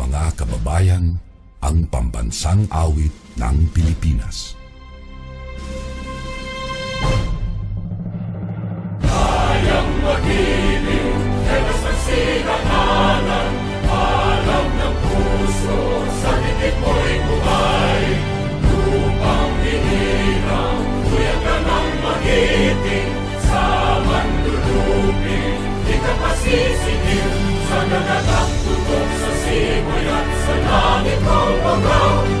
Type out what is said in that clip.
mga kababayan ang pambansang awit ng Pilipinas. Kayang mag-ibig, Diyos ang sinakanan, alam ng puso, sa titik mo'y buhay. Lupang hinirang, kuya ka ng magiting, sa mandulupin, di ka pasisingin sa nanalang. and on it hope will grow.